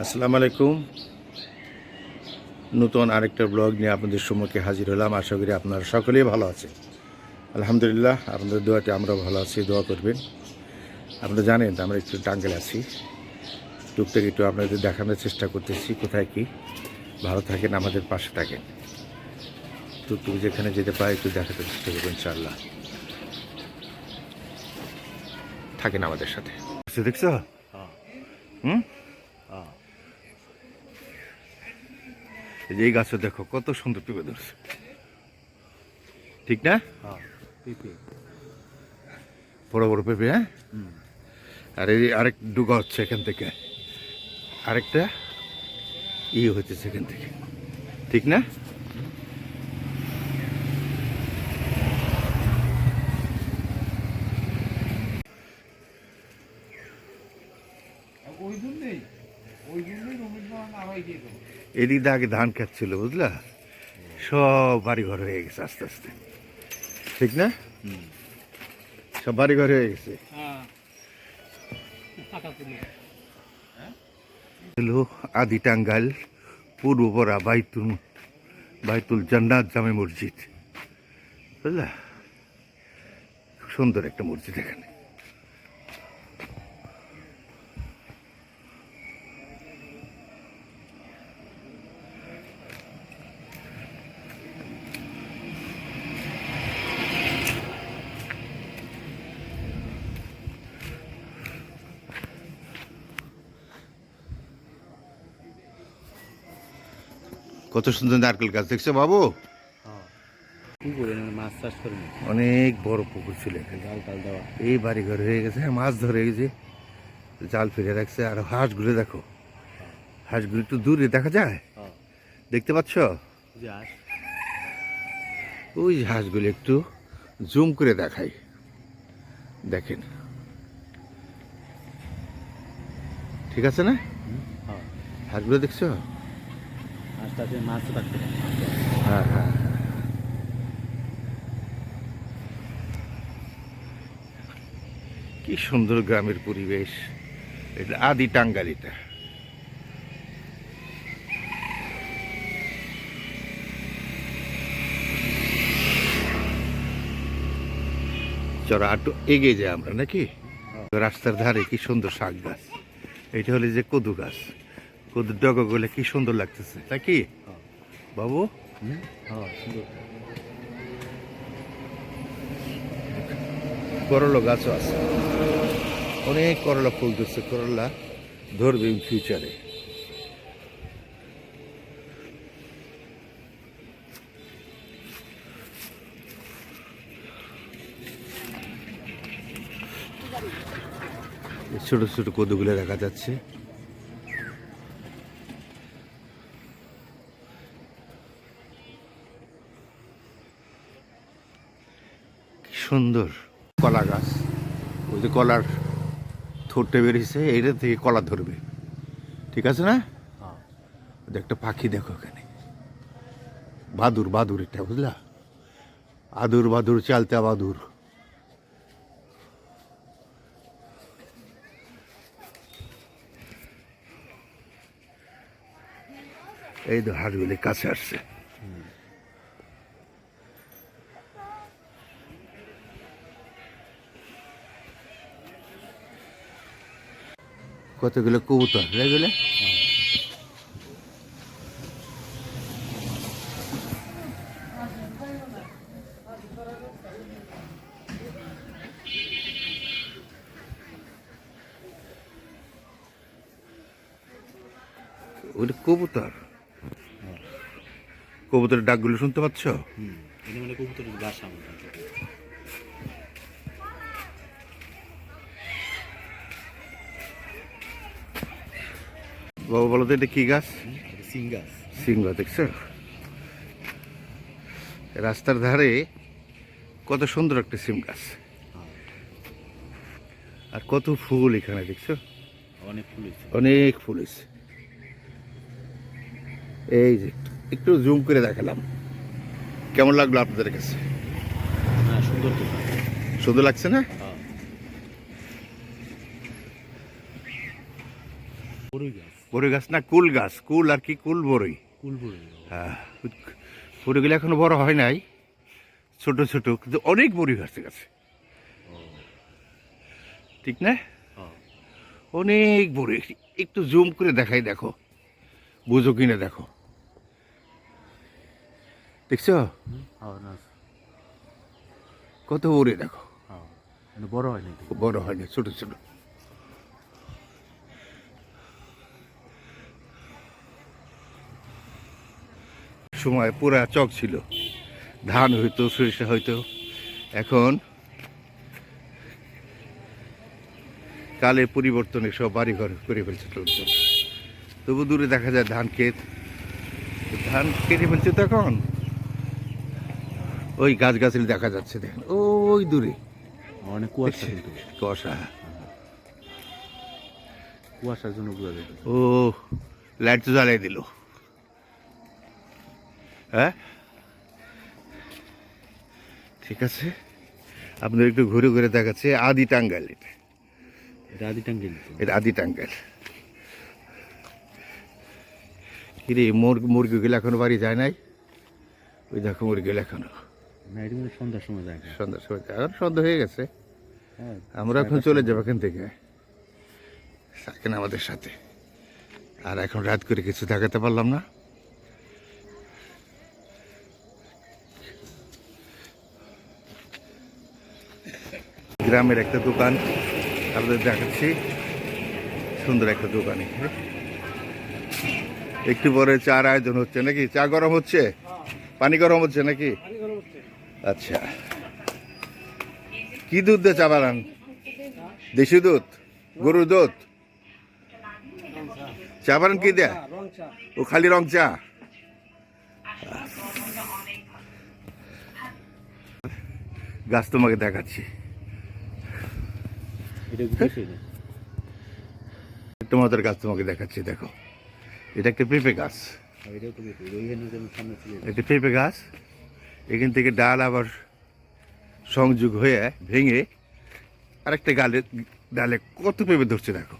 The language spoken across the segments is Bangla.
আসসালামু আলাইকুম। নতুন আরেকটা ব্লগ নিয়ে আপনাদের সম্মুখে হাজির হলাম। আশা করি আপনারা সকলেই ভালো আছে আলহামদুলিল্লাহ আপনাদের দোয়াতে আমরা ভালো আছি দোয়া করবেন। আপনারা জানেন আমরা একটু টাঙ্গেল আছি। টুকটাক একটু আপনাদের দেখানোর চেষ্টা করতেছি কোথায় কি? ভালো থাকেন আমাদের পাশে থাকেন। টুকটুক যেখানে যেতে পারে একটু দেখাতে চেষ্টা করবেন ইনশাআল্লাহ। থাকেন আমাদের সাথে। দেখছ? হুম? এই যে এই গাছও দেখো কত সুন্দর পেঁপে ধরছে। ঠিক না? বড় বড় পেঁপে হ্যাঁ? আর এই আরেক ডুগা হচ্ছে এখান থেকে। আরেকটা ই হচ্ছে সেখান থেকে। ঠিক না? এদিক দিয়ে আগে ধান খাচ্ছিল বুঝলা? সব বাড়ি ঘর হয়ে গেছে আস্তে আস্তে। ঠিক না? সব বাড়ি ঘর হয়ে গেছে। হ্যাঁ? হলো আদি টাঙ্গাইল পূর্বপরা বাইতুল বাইতুল জান্নাত জামে মসজিদ। বুঝলা? সুন্দর একটা মসজিদ এখানে। কত সুন্দর নারকেল গাছ দেখছ বাবু? মাছ চাষ অনেক বড় পুকুর ছিল এই বাড়ি ঘর হয়ে গেছে মাছ ধরে গেছে। জাল ফিরে রাখছে আর হাঁসগুলো দেখো। হাঁসগুলো একটু দূরে দেখা যায়? হ্যাঁ। দেখতে পাচ্ছ? ওই হাঁসগুলো একটু জুম করে দেখাই। দেখেন। ঠিক আছে না? হ্যাঁ। হাঁসগুলো দেখছ? আস্তে মাছ থাকতে হ্যাঁ হ্যাঁ। হ্যাঁ। কি সুন্দর গ্রামের পরিবেশ। এটা আদি টাঙ্গালিটা চলো একটু এগিয়ে যাই আমরা নাকি? রাস্তার ধারে কি সুন্দর শাক গাছ। এটা হলে যে কদু গাছ। কদুর ডগাগুলো কি সুন্দর লাগতেছে তাই কি? বাবু? হ্যাঁ সুন্দর। করলা গাছও আছে। অনেক করলা ফুল ধরছে করলা ধরবে ইন ফিউচারে ছোট ছোট কদুগুলো দেখা যাচ্ছে। সুন্দর কলা গাছ। ওই যে কলার থোরটে বেরিয়েছে এইটা থেকে কলা ধরবে। ঠিক আছে না? হ্যাঁ। ওই একটা পাখি দেখো ওখানে বাদুর বাদুর এটা বুঝলা? আদুর বাদুর চালতা বাদুর। এই তো হাটগুলি কাছে আসছে। কতগুলো কবুতর এগুলো? ওটা কবুতর? কবুতরের ডাকগুলো শুনতে পাচ্ছ? মানে কবুতরের বাসা আমাদের বাবা বলো তো এটা কি গাছ? সিঙ্গাস সিংহ দেখছ? রাস্তার ধারে কত সুন্দর একটা সিম গাছ। আর কত ফুল এখানে দেখছ? অনেক ফুল অনেক ফুল এই যে একটু জুম করে দেখালাম। কেমন লাগল আপনাদের কাছে? হ্যাঁ সুন্দর সুন্দর লাগছে না? হ্যাঁ। বড়ই গাছ। বড়ই গাছ না কুল গাছ। কুল আর কি কুল বড়ই কুল বড়ই হ্যাঁ বড়িগুলো এখনও বড় হয় নাই ছোট ছোট কিন্তু অনেক বড়ি গাছ আছে। ঠিক না? অনেক বড়ি। একটু জুম করে দেখাই দেখো। বুঝো কিনে দেখো। দেখছ? না কত বড়ি দেখো। হ্যাঁ মানে বড় হয় নাকি? বড় হয়নি ছোট ছোট। সময় পুরা চক ছিল। ধান হইতো সরিষা হইতো। এখন কালে পরিবর্তনে সব বাড়িঘর করে ফেলছে লোকজন তবু দূরে দেখা যায় ধান ক্ষেত। ধান কেটে ফেলছে তখন ওই গাছ গাছালি দেখা যাচ্ছে দেখেন ওই দূরে। অনেক কুয়াশা। কুয়াশা। কুয়াশার জন্য ও লাইট তো জ্বালাই দিল। হ্যাঁ? ঠিক আছে। আপনার একটু ঘুরে ঘুরে দেখাচ্ছে আদি টাঙ্গাইল এটা। এটা আদি টাঙ্গিল এটা আদি টাঙ্গাইল। কিরে মুরগি মুরগিগুলো এখনও বাড়ি যায় নাই? ওই দেখো মুরগিগুলো এখনও। সন্ধ্যার সময় যায় সন্ধ্যার সময় যায়। এখন সন্ধ্যা হয়ে গেছে। হ্যাঁ আমরা এখন চলে যাব এখান থেকে। থাকেন আমাদের সাথে। আর এখন রাত করে কিছু দেখাতে পারলাম না। গ্রামের একটা দোকান। আপনাদের দেখাচ্ছি। সুন্দর একটা দোকান এখানে। একটু পরে চার আয়োজন হচ্ছে নাকি? চা গরম হচ্ছে? পানি গরম হচ্ছে নাকি? আচ্ছা। কি দুধ দিয়ে চা বানান? দেশি দুধ? গরুর দুধ? চা বানান কি দেয়? ও খালি রং চা? গাছ তোমাকে দেখাচ্ছি। তোমাদের গাছ তোমাকে দেখাচ্ছি দেখো। এটা একটা পেঁপে গাছ। একটা পেঁপে গাছ। এখান থেকে ডাল আবার সংযোগ হয়ে ভেঙে আরেকটা গালে ডালে কত পেঁপে ধরছে দেখো।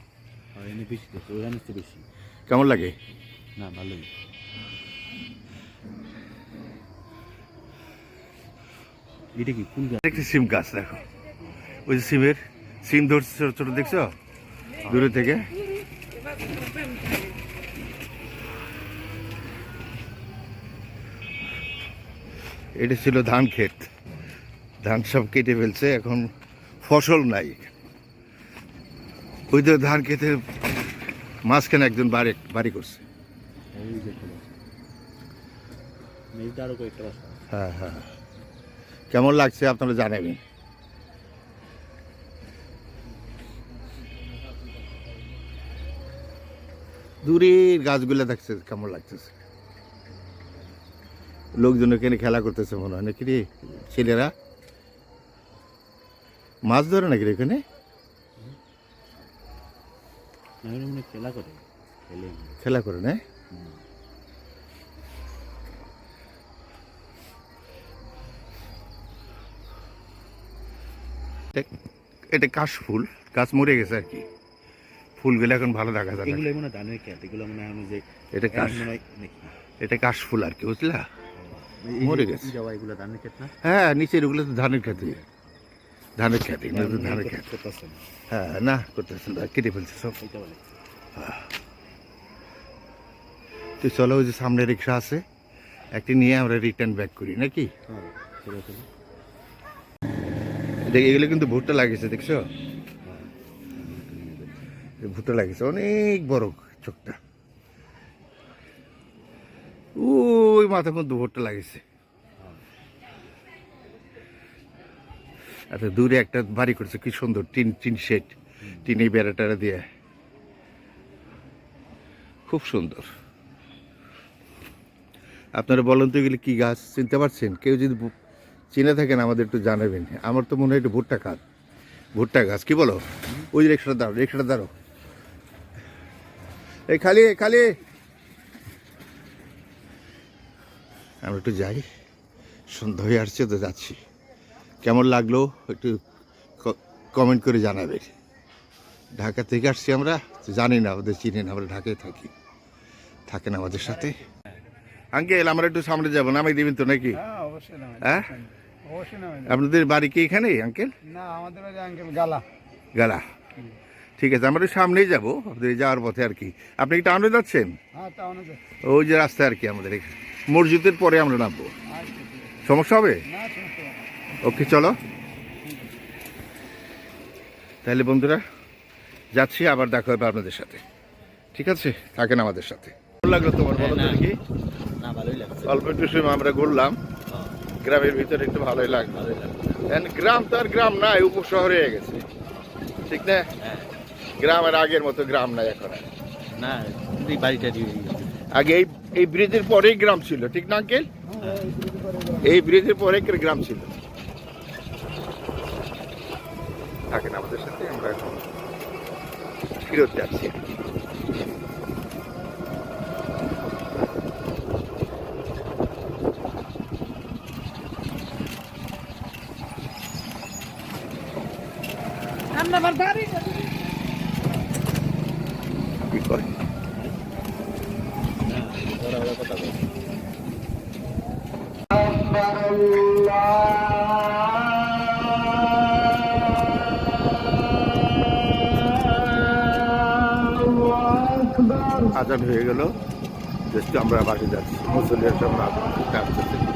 কেমন লাগে? না ভালোই। এটা কি ফুল গাছ? একটি সিম গাছ দেখো। ওই যে সিমের সিম ধরছে ছোট ছোট দেখছ? দূরে থেকে। এটা ছিল ধান ক্ষেত। ধান সব কেটে ফেলছে এখন ফসল নাই। ওই তো ধান খেতে মাঝখানে একজন বাড়ি বাড়ি করছে। বাসা হ্যাঁ হ্যাঁ। কেমন লাগছে আপনারা জানাবেন। দূরের গাছগুলো দেখছে কেমন লাগতেছে। লোকজন এখানে খেলা করতেছে মনে হয় নাকি রে ছেলেরা? মাছ ধরে নাকি রে এখানে? খেলা করে খেলা। করে না? এটা- এটা কাশফুল গাছ মরে গেছে আর কি। ফুলগুলো এখন ভালো দেখা যায় এগুলো মনে ধানের খেত এগুলো মনে হয় আমি যে এটা কাশ এটা কাশফুল আর কি বুঝলা? মরে গেছে। যাওয়া এগুলো ধানের খেত না? হ্যাঁ নিচের ওগুলো তো ধানের খেতে। ধানের খেতে এগুলো তো ধানের খেত। হ্যাঁ না করতেছেন না কেটে ফেলছে সব। তো চলো ওই যে সামনে রিক্সা আছে একটি নিয়ে আমরা রিটার্ন ব্যাক করি নাকি? হ্যাঁ দেখ এগুলো কিন্তু ভুট্টা লাগিয়েছে দেখছ? এই ভুট্টা লাগিয়েছে অনেক বড় চোখটা। ওই মাথার মধ্যে ভুট্টা লাগিয়েছে আচ্ছা দূরে একটা বাড়ি করছে, কি সুন্দর, টিন টিন শেড, টিনে বেড়া টেড়া দিয়ে। খুব সুন্দর। আপনারা বলেন তো এগুলি কি গাছ, চিনতে পারছেন? কেউ যদি চিনে থাকেন, আমাদের একটু জানাবেন। আমার তো মনে হয় একটু ভুট্টা গাছ। ভুট্টা গাছ, কি বলো? ওই রিক্সাটা দাঁড়ো রিক্সাটা দাঁড়ো এই খালি খালি। আমরা একটু যাই। সন্ধ্যা হয়ে আসছে তো যাচ্ছি। কেমন লাগল একটু কমেন্ট করে জানাবে। ঢাকা থেকে আসছি আমরা তো জানি না আমাদের চিনি না আমরা ঢাকায় থাকি। থাকেন আমাদের সাথে। আঙ্কেল আমরা একটু সামনে যাব নামাই দিবেন তো নাকি? হ্যাঁ অবশ্যই নামাই দেব। হ্যাঁ? অবশ্যই নামাই দেব। আপনাদের বাড়ি কি এখানে আঙ্কেল? না আমাদের বাড়ি আঙ্কেল গালা। গালা। ঠিক আছে আমরা সামনেই যাব আপনাদের যাওয়ার পথে আর কি। আপনি কি টাউনে যাচ্ছেন? হ্যাঁ ওই যে রাস্তায় আর কি আমাদের এখানে মসজিদের পরে আমরা নামবো। সমস্যা হবে। ওকে চলো। তাহলে বন্ধুরা যাচ্ছি আবার দেখা হবে আপনাদের সাথে। ঠিক আছে? থাকেন আমাদের সাথে। ভালো লাগল তোমার বলো না অল্প একটু সময় আমরা ঘুরলাম। গ্রামের ভিতরে একটু ভালোই লাগল। গ্রাম তো আর গ্রাম নাই উপশহরে হয়ে গেছে। ঠিক না? হ্যাঁ। গ্রামের আগের মতো গ্রাম নাই এখন। না এই বাড়িটা আগে এই এই ব্রিজের পরেই গ্রাম ছিল ঠিক না আঙ্কেল। এই ব্রিজের পরে গ্রাম ছিল থাকেন আমাদের সাথে আমরা এখন ফিরত যাচ্ছি কি করে ওরা ওরা কথা বলে আজান হয়ে গেল। জাস্ট আমরা বাড়ি যাচ্ছি। মুসলিয়ার সামনে আজান